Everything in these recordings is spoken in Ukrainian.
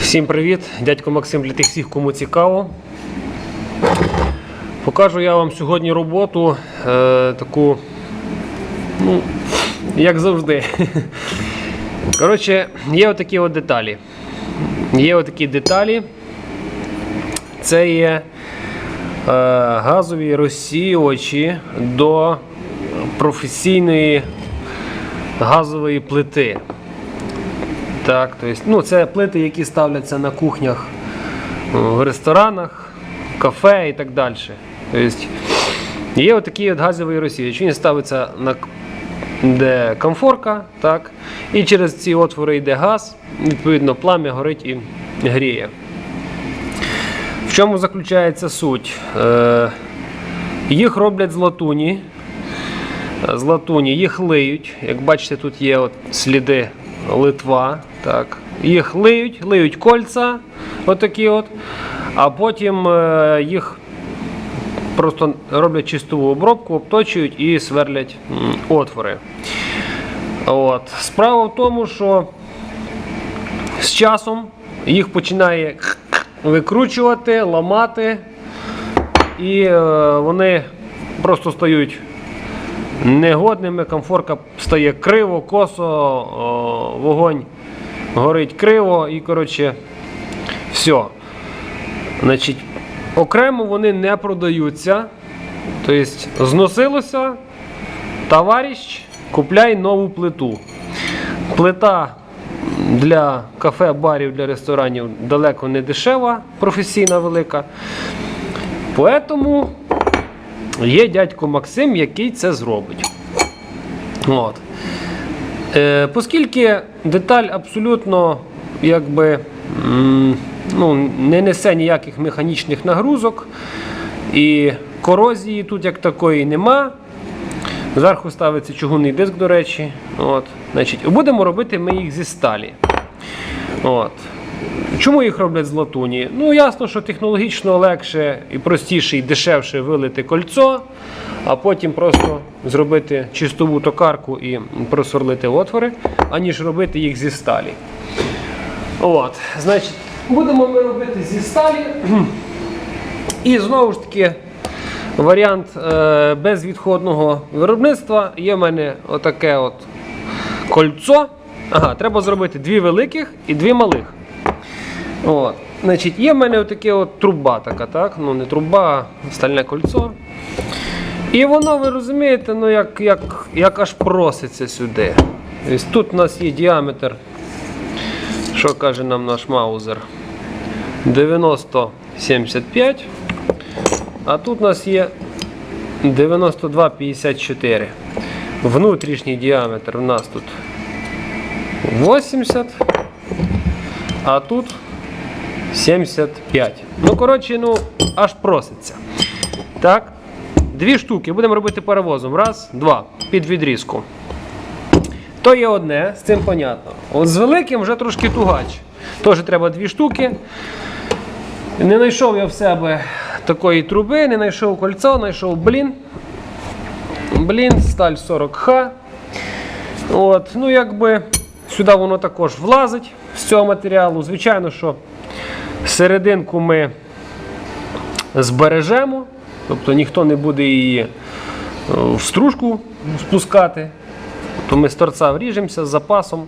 Всім привіт! Дядько Максим для тих всіх, кому цікаво. Покажу я вам сьогодні роботу е, таку, ну, як завжди. Коротше, є отакі от деталі. Є отакі деталі. Це є е, газові розсіювачі до професійної газової плити. Так, то есть, ну, це плити, які ставляться на кухнях, в ресторанах, кафе і так далі. Тобто, є отакий от газовий розсіяч. Він ставиться на де комфорка, так, і через ці отвори йде газ, відповідно, плам'я горить і гріє. В чому заключається суть? Е, їх роблять з латуні. З латуні їх лиють. Як бачите, тут є от сліди литва. Так. Їх лиють, лиють кольця, отакі от, а потім е, їх просто роблять чистову обробку, обточують і сверлять отвори. От. Справа в тому, що з часом їх починає викручувати, ламати, і е, вони просто стають негодними, комфорка стає криво, косо, вогонь горить криво і коротше все. Значить, окремо вони не продаються. Тобто зносилося, товариш, купляй нову плиту. Плита для кафе, барів, для ресторанів далеко не дешева, професійна велика. Поэтому є дядько Максим, який це зробить. От. Е, оскільки деталь абсолютно якби, ну, не несе ніяких механічних нагрузок, і корозії тут як такої нема. Зверху ставиться чугунний диск, до речі. От. Значить, будемо робити ми їх зі сталі. От. Чому їх роблять з латуні? Ну, ясно, що технологічно легше і простіше і дешевше вилити кольцо, а потім просто зробити чистову токарку і просверлити отвори, аніж робити їх зі сталі. От, значить, будемо ми робити зі сталі. І знову ж таки, варіант е, безвідходного виробництва. Є в мене отаке от кольцо. Ага, треба зробити дві великих і дві малих. От. Значить, є в мене отаке от труба така, так? Ну не труба, а стальне кольцо. І воно, ви розумієте, ну як, як, як аж проситься сюди. Ось тут у нас є діаметр, що каже нам наш маузер. 90-75. А тут у нас є 92-54. Внутрішній діаметр у нас тут 80. А тут 75. Ну, коротше, ну, аж проситься. Так. Дві штуки. Будемо робити паровозом. Раз, два. Під відрізку. То є одне, з цим понятно. От з великим вже трошки тугач. Теж треба дві штуки. Не знайшов я в себе такої труби, не знайшов кольцо, знайшов блін. Блін, сталь 40Х. От, ну якби сюди воно також влазить з цього матеріалу. Звичайно, що серединку ми збережемо, тобто ніхто не буде її е, в стружку спускати. Тобто ми з торця вріжемося з запасом.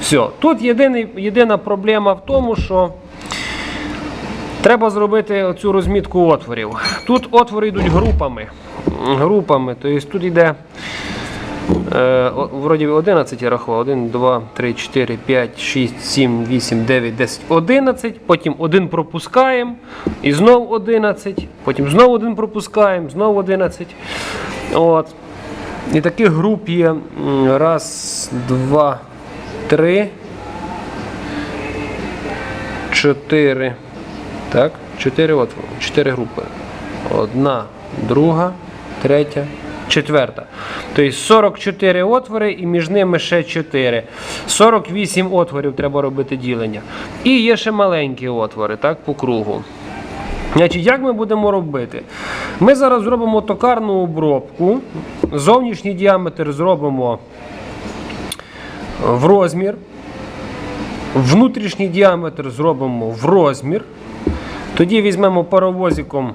Все. Тут єдиний, єдина проблема в тому, що треба зробити цю розмітку отворів. Тут отвори йдуть групами. Групами. Тобто тут йде вроді 11 я рахував. 1, 2, 3, 4, 5, 6, 7, 8, 9, 10, 11. Потім один пропускаємо. І знов 11. Потім знову один пропускаємо, знову 11. От. І таких груп є раз, два, три, чотири. Так, чотири отвори, чотири групи. Одна, друга, третя, четверта. Тобто 44 отвори і між ними ще 4. 48 отворів треба робити ділення. І є ще маленькі отвори, так, по кругу. Значить, як ми будемо робити? Ми зараз зробимо токарну обробку. Зовнішній діаметр зробимо в розмір. внутрішній діаметр зробимо в розмір. Тоді візьмемо паровозиком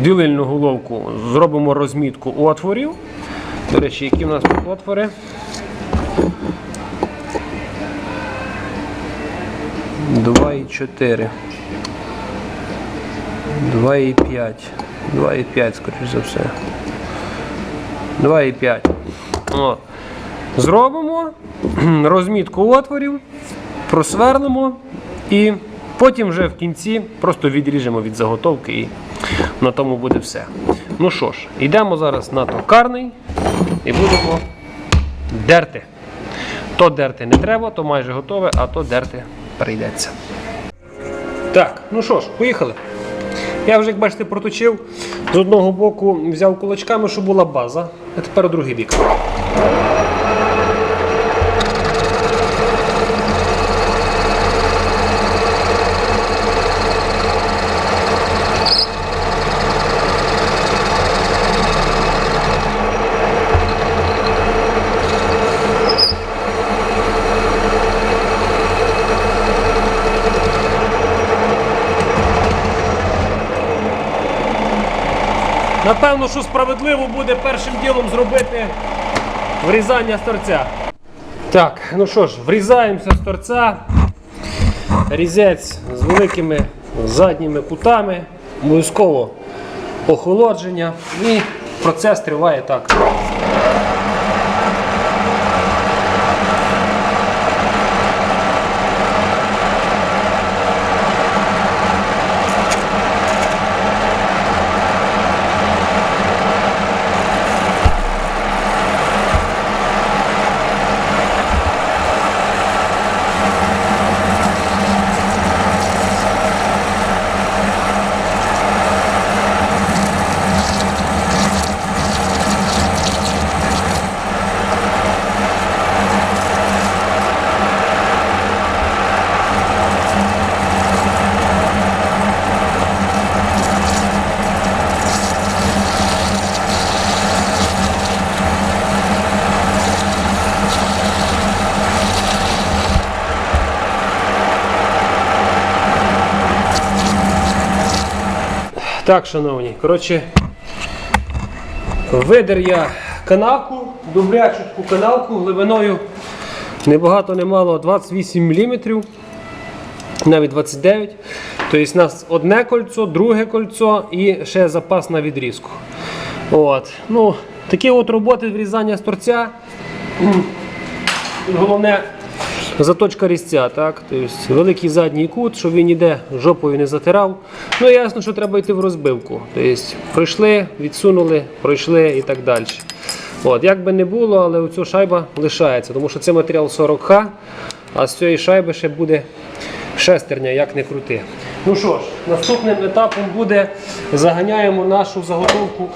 ділильну головку, зробимо розмітку отворів. До речі, які в нас тут отвори? Два і чотири. Два і п'ять. Два і п'ять, скоріш за все. Два і п'ять. О. Зробимо розмітку отворів, просверлимо і потім вже в кінці просто відріжемо від заготовки і на тому буде все. Ну що ж, йдемо зараз на токарний і будемо дерти. То дерти не треба, то майже готове, а то дерти прийдеться. Так, ну що ж, поїхали. Я вже, як бачите, проточив. З одного боку взяв кулачками, щоб була база, а тепер другий бік. Напевно, що справедливо буде першим ділом зробити врізання з торця. Так, ну що ж, врізаємося з торця. Різець з великими задніми кутами, обов'язково охолодження. І процес триває так. Так, шановні, коротше, видер я канавку, добрячу канавку глибиною небагато немало 28 мм, навіть 29 Тобто у нас одне кольцо, друге кольцо і ще запас на відрізку. От. Ну, такі от роботи врізання з торця. Головне заточка різця, так? Тобто великий задній кут, щоб він ніде жопою не затирав. Ну ясно, що треба йти в розбивку. Тобто пройшли, відсунули, пройшли і так далі. От, як би не було, але оцю шайба лишається, тому що це матеріал 40Х, а з цієї шайби ще буде шестерня, як не крути. Ну що ж, наступним етапом буде заганяємо нашу заготовку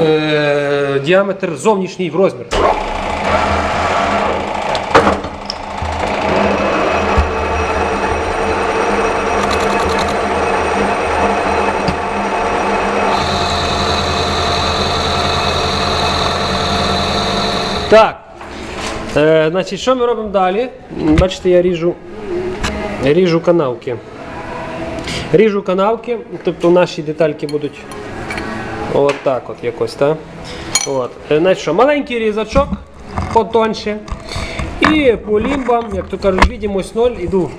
е, діаметр зовнішній в розмір. Так. Е, значить, що ми робимо далі? Бачите, я ріжу, ріжу канавки. Ріжу канавки, тобто наші детальки будуть от так от якось, так? От. Е, Значить, що, маленький різачок потонше. І по лімбам, як то кажуть, відімось ноль, іду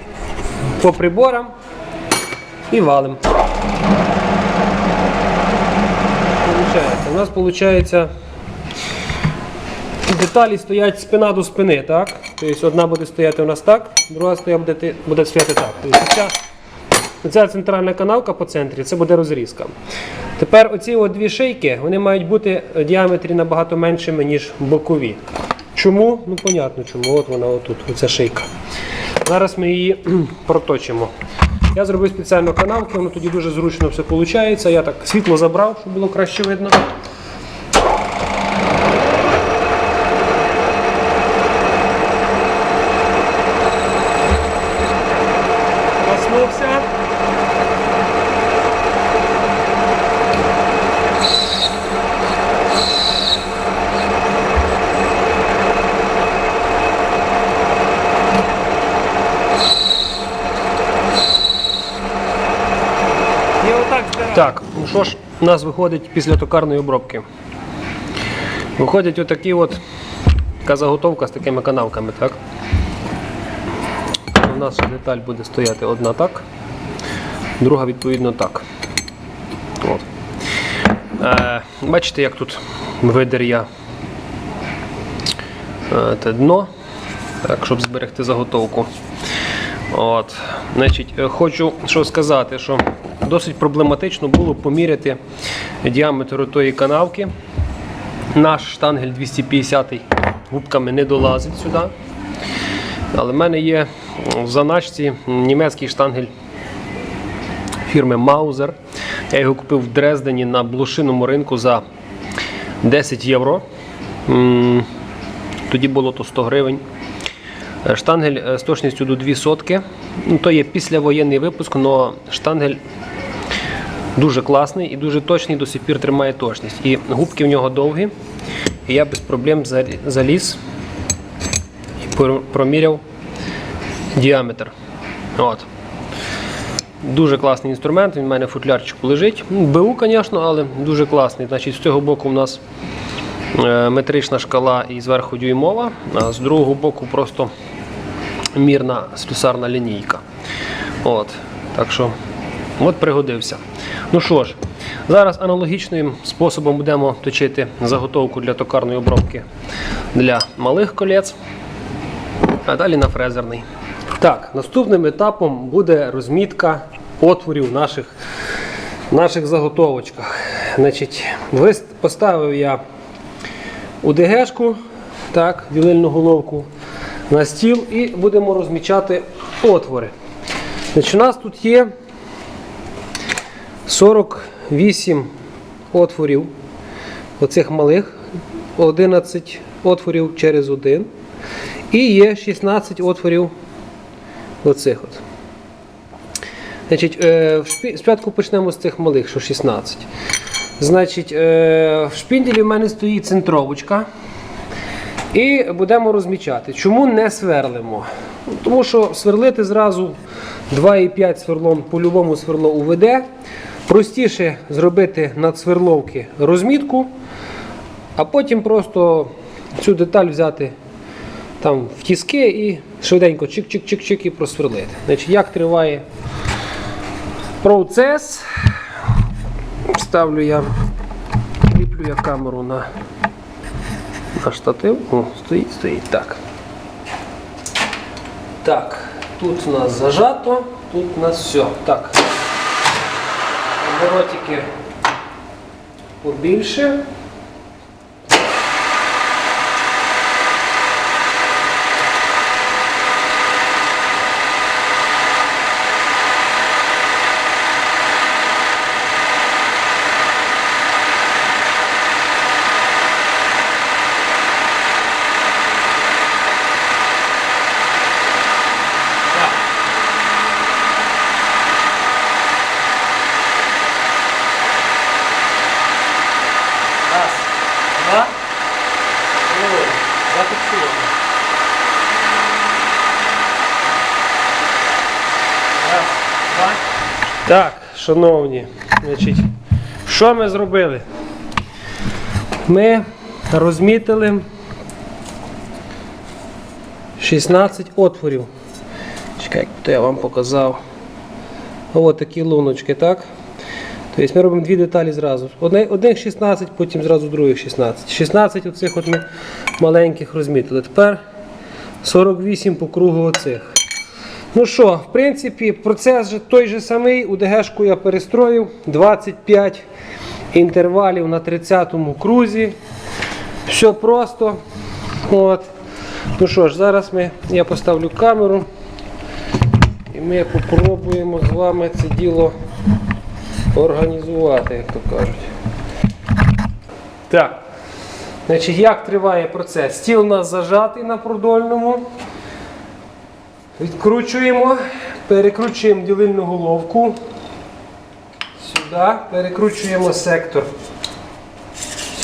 по приборам і валим. Получається. У нас виходить деталі стоять спина до спини, так? Тобто одна буде стояти у нас так, друга буде, буде стояти так. Тобто ця, ця центральна канавка по центрі це буде розрізка. Тепер оці от дві шийки вони мають бути в діаметрі набагато меншими, ніж бокові. Чому? Ну, понятно чому. От вона отут, оця шийка. Зараз ми її проточимо. Я зробив спеціально канавки, воно тоді дуже зручно все виходить. Я так світло забрав, щоб було краще видно. Коснувся. Так, ну що ж, у нас виходить після токарної обробки. Виходить отакі от така заготовка з такими канавками, так? У нас деталь буде стояти одна так, друга відповідно так. От. Е, бачите, як тут видер я е, те дно, так, щоб зберегти заготовку. От. Значить, е, хочу що сказати, що досить проблематично було поміряти діаметр тої канавки. Наш штангель 250 губками не долазить сюди. Але в мене є в заначці німецький штангель фірми Маузер. Я його купив в Дрездені на блошиному ринку за 10 євро. Тоді було то 100 гривень. Е, Штангель е, з точністю до 2 сотки. Ну, то є післявоєнний випуск, але штангель дуже класний і дуже точний, до сих пір тримає точність. І губки в нього довгі. І я без проблем заліз і проміряв діаметр. От. Дуже класний інструмент, він в мене в футлярчику лежить. БУ, звісно, але дуже класний. Значить, з цього боку у нас е, метрична шкала і зверху дюймова, а з другого боку просто мірна слюсарна лінійка. От. Так що, от пригодився. Ну що ж, зараз аналогічним способом будемо точити заготовку для токарної обробки для малих колець, а далі на фрезерний. Так, наступним етапом буде розмітка отворів в наших, наших заготовочках. Значить, поставив я УДГшку, так, ділильну головку на стіл і будемо розмічати отвори. Значить, у нас тут є 48 отворів, оцих малих, 11 отворів через один. І є 16 отворів оцих от. Значить, е, спочатку почнемо з цих малих, що 16. Значить, е, в шпінделі в мене стоїть центровочка. І будемо розмічати. Чому не сверлимо? Тому що сверлити зразу 2,5 сверлом по-любому сверло уведе. Простіше зробити над сверловки розмітку, а потім просто цю деталь взяти там в тіски і швиденько чик-чик-чик-чик і просверлити. Значить, як триває процес? Ставлю я, кріплю я камеру на на штатив. О, стоїть, стоїть. Так. Так, тут у нас зажато, тут у нас все. Так. Оборотики побільше. Так. Раз, два. Ой, зафіксовано. Раз, два. Так, шановні, значить, що ми зробили? Ми розмітили 16 отворів. Чекай, то я вам показав. Ось такі луночки, так? Тобто ми робимо дві деталі зразу. Одних 16, потім зразу других 16. 16 оцих от ми маленьких розмітили. Тепер 48 по кругу оцих. Ну що, в принципі, процес же той же самий. УДГшку я перестроїв 25 інтервалів на 30-му крузі. Все просто. От. Ну що ж, зараз ми, я поставлю камеру. І ми попробуємо з вами це діло організувати, як то кажуть. Так. Значить, як триває процес? Стіл у нас зажатий на продольному. Відкручуємо, перекручуємо ділильну головку. Сюди, перекручуємо сектор.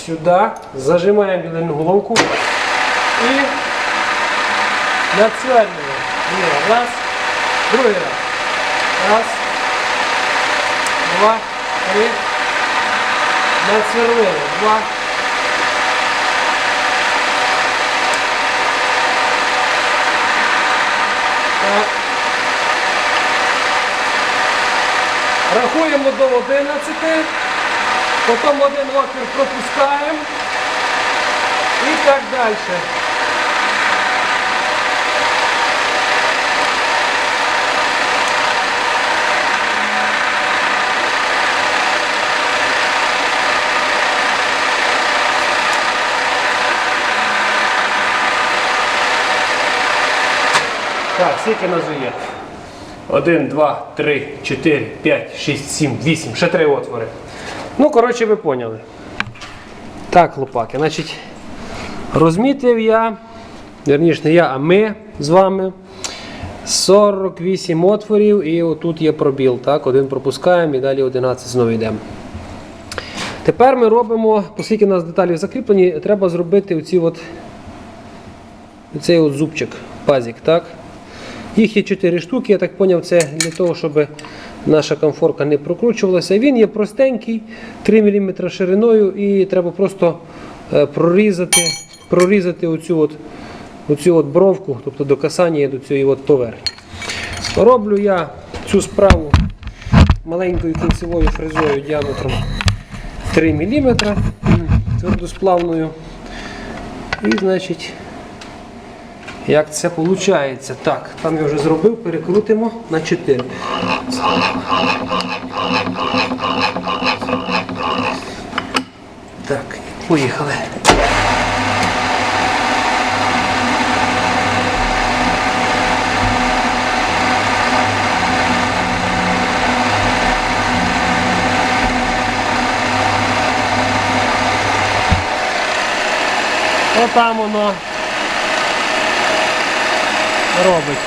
Сюди, зажимаємо ділильну головку і нацверлюємо. Раз, другий раз. Раз, два, три. Надсверлили. Два. Так. Рахуємо до 11, потім один отвір пропускаємо і так далі. Так, скільки нас? 1, 2, 3, 4, 5, 6, 7, 8. Ще три отвори. Ну, коротше, ви поняли. Так, хлопаки, значить, розмітив я, верніше не я, а ми з вами 48 отворів і отут є пробіл. Так, один пропускаємо і далі 11 знову йдемо. Тепер ми робимо, оскільки у нас деталі закріплені, треба зробити оці от, оцей от зубчик, пазик. так? Їх є 4 штуки, я так зрозумів, це для того, щоб наша комфорка не прокручувалася. Він є простенький, 3 мм шириною, і треба просто е, прорізати, прорізати оцю от, оцю от бровку, тобто до касання до цієї от поверхні. Роблю я цю справу маленькою кінцевою фрезою діаметром 3 мм твердосплавною. І, значить, як це виходить? Так, там я вже зробив, перекрутимо на 4. Так, поїхали. Отам воно робить.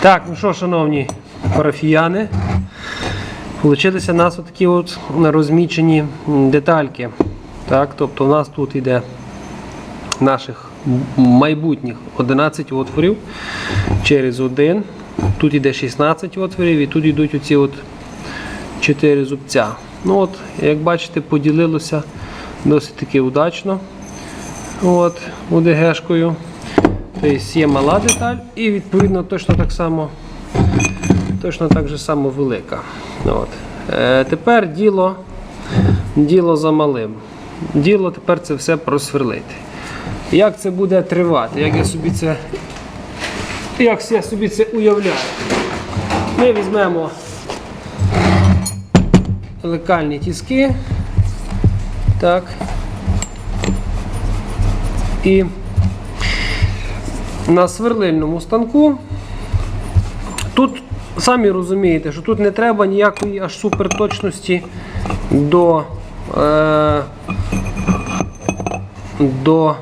Так, ну що, шановні парафіяни, Получилися у нас такі от розмічені детальки. Так, тобто у нас тут йде наших майбутніх 11 отворів через один. Тут йде 16 отворів і тут йдуть оці от 4 зубця. Ну от, як бачите, поділилося досить таки удачно. От, УДГшкою. Тобто є мала деталь і відповідно точно так само, точно так же само велика. От. Е, тепер діло, діло за малим. Діло тепер це все просверлити. Як це буде тривати? Як я собі це, як я собі це уявляю? Ми візьмемо лекальні тіски. Так. І на сверлильному станку тут самі розумієте, що тут не треба ніякої аж суперточності до, е, до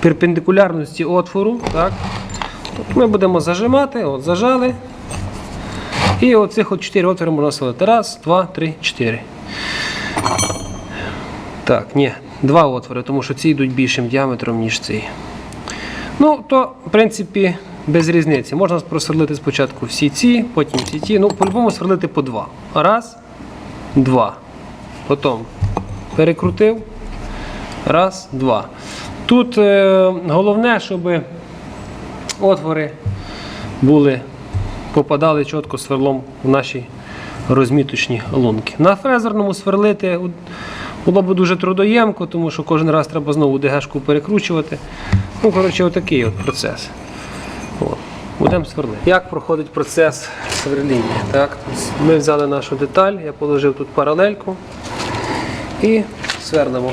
перпендикулярності отвору. Так. Ми будемо зажимати, от зажали. І оцих от 4 отвори можна свалити. Раз, два, три, чотири. Так, ні, два отвори, тому що ці йдуть більшим діаметром, ніж цей. Ну, то, в принципі, без різниці. Можна просверлити спочатку всі ці, потім всі ті. Ну, по-любому сверлити по два. Раз, два. Потім перекрутив. Раз, два. Тут е, головне, щоб отвори були, попадали чітко сверлом в наші розміточні лунки. На фрезерному сверлити було б дуже трудоємко, тому що кожен раз треба знову ДГшку перекручувати. Ну, коротше, отакий от процес. От. Будемо сверлити. Як проходить процес сверління? Так? Ми взяли нашу деталь, я положив тут паралельку і сверлимо.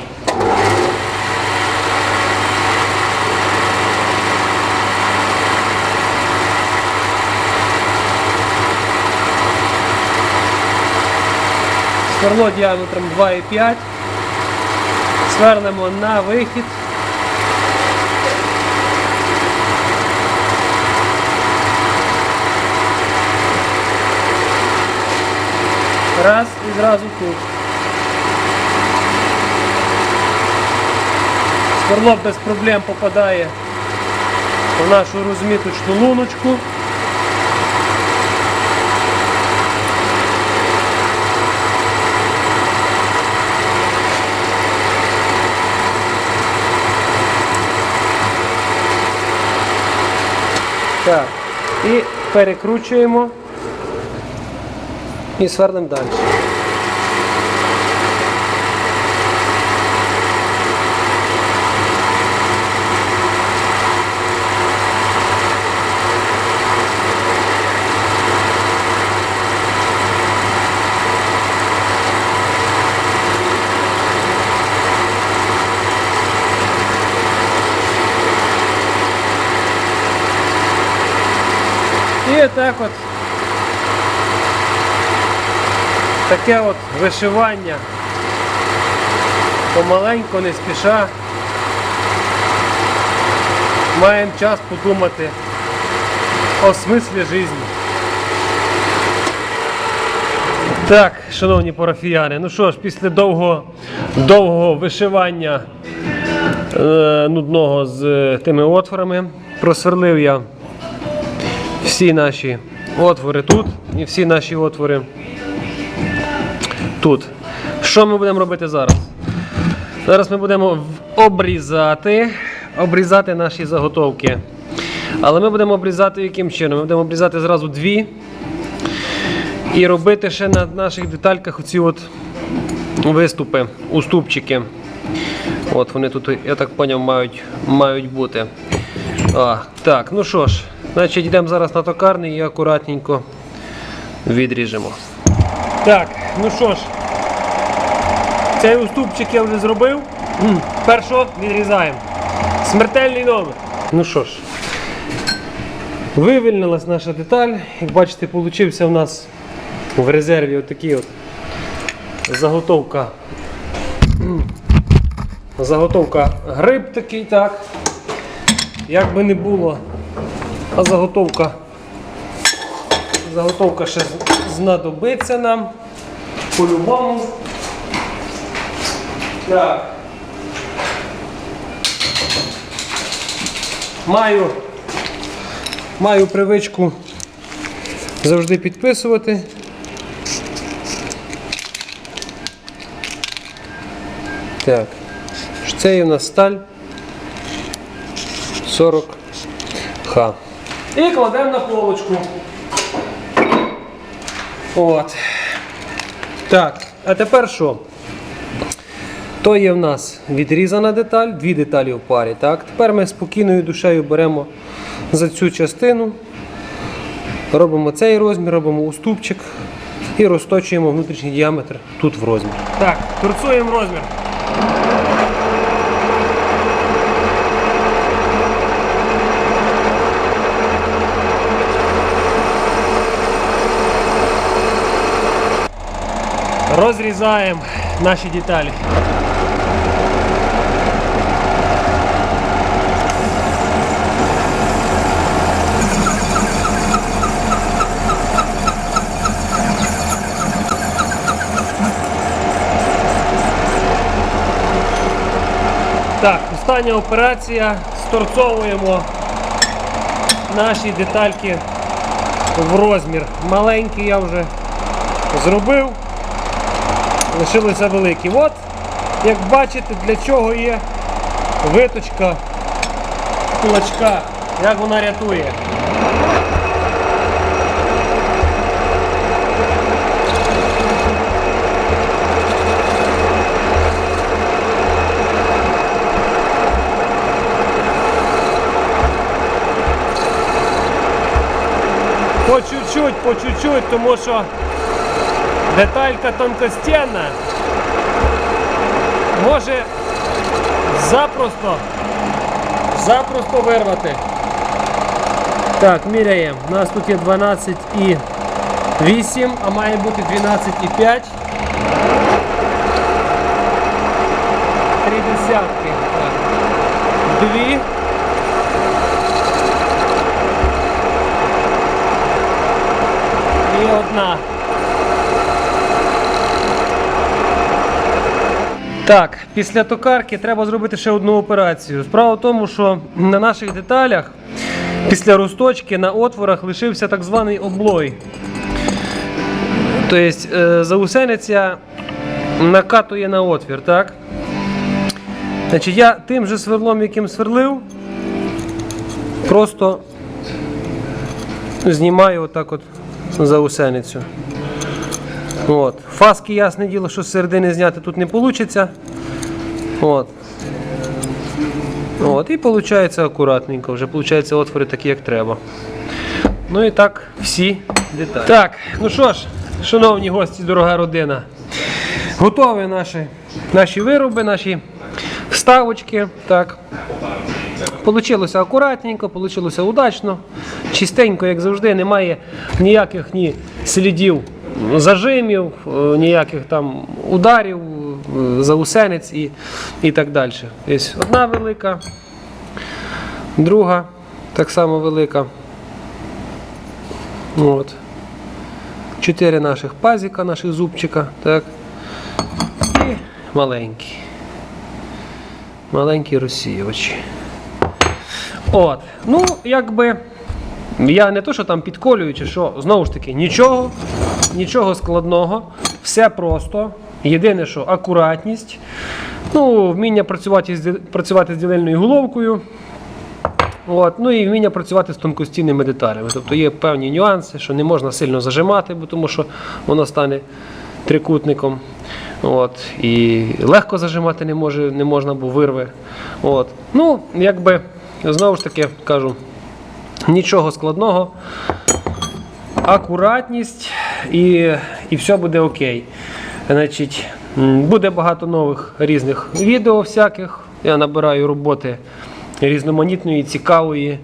Сверло діаметром 2,5. Свернемо на вихід. Раз і зразу тут. Сверло без проблем попадає в нашу розміточну луночку. Так, і перекручуємо і сверлимо далі. І так от таке от вишивання помаленько, не спіша. Маємо час подумати о смислі життя. Так, шановні парафіяни, ну що ж, після довгого, довгого вишивання е, нудного з е, тими отворами просверлив я всі наші отвори тут і всі наші отвори тут. Що ми будемо робити зараз? Зараз ми будемо обрізати, обрізати наші заготовки. Але ми будемо обрізати яким чином? Ми будемо обрізати зразу дві і робити ще на наших детальках оці от виступи, уступчики. От вони тут, я так поняв, мають, мають бути. А, так, ну що ж, значить йдемо зараз на токарний і акуратненько відріжемо. Так, ну що ж, цей уступчик я вже зробив. Першого відрізаємо. Смертельний номер. Ну що ж, вивільнилась наша деталь. Як бачите, получився у нас в резерві отакий от заготовка. Заготовка гриб такий, так. Як би не було, а заготовка, заготовка ще знадобиться нам по-любому. Так. Маю, маю привичку завжди підписувати. Так. Це у нас сталь. 40 х. І кладемо на полочку. От. Так, а тепер що? То є в нас відрізана деталь, дві деталі в парі. Так? Тепер ми спокійною душею беремо за цю частину, робимо цей розмір, робимо уступчик і розточуємо внутрішній діаметр тут в розмір. Так, торцуємо розмір. Розрізаємо наші деталі. Так, остання операція. Сторцовуємо наші детальки в розмір. Маленький я вже зробив. Лишилися великі. От, як бачите, для чого є виточка кулачка, як вона рятує. По чуть-чуть, по чуть-чуть, тому що деталька тонкостенна може запросто, запросто вирвати. Так, міряємо. У нас тут є 12,8, а має бути 12,5. Три десятки. Так. Дві. І одна. Так, після токарки треба зробити ще одну операцію. Справа в тому, що на наших деталях після розточки на отворах лишився так званий облой. Тобто е, заусениця накатує на отвір, так? Значить, я тим же сверлом, яким сверлив, просто знімаю отак от заусеницю. От. Фаски, ясне діло, що з середини зняти тут не вийде. От. От. І виходить акуратненько, вже виходить отвори такі, як треба. Ну і так, всі деталі. Так, ну що ж, шановні гості, дорога родина, готові наші, наші вироби, наші вставочки. Так. Получилося акуратненько, получилося удачно, чистенько, як завжди, немає ніяких ні слідів зажимів, е, ніяких там ударів, е, заусенець і, і так далі. Тобто одна велика, друга так само велика. От. Чотири наших пазіка, наших зубчика. Так. І маленькі. Маленькі розсіювачі. От. Ну, якби. Я не то, що там підколюю, чи що, знову ж таки, нічого, нічого складного, все просто. Єдине, що акуратність, ну, вміння працювати з, працювати з ділельною головкою. От, ну і вміння працювати з тонкостінними деталями. Тобто є певні нюанси, що не можна сильно зажимати, бо тому що воно стане трикутником. От, і легко зажимати не, може, не можна, бо вирве. От. Ну, якби, знову ж таки кажу, нічого складного. Акуратність і, і все буде окей. Значить, буде багато нових різних відео всяких. Я набираю роботи різноманітної, цікавої,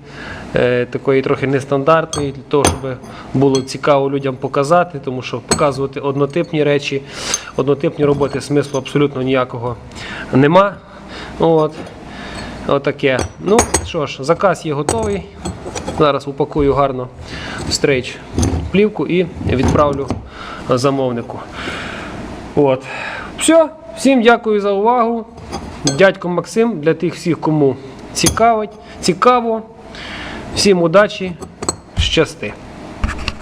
е, такої трохи нестандартної, для того, щоб було цікаво людям показати, тому що показувати однотипні речі, однотипні роботи смислу абсолютно ніякого нема. От. Отаке. Ну що ж, заказ є готовий. Зараз упакую гарно в стрейч плівку і відправлю замовнику. От. Все. Всім дякую за увагу. Дядько Максим для тих всіх, кому цікавить, цікаво. Всім удачі, щасти.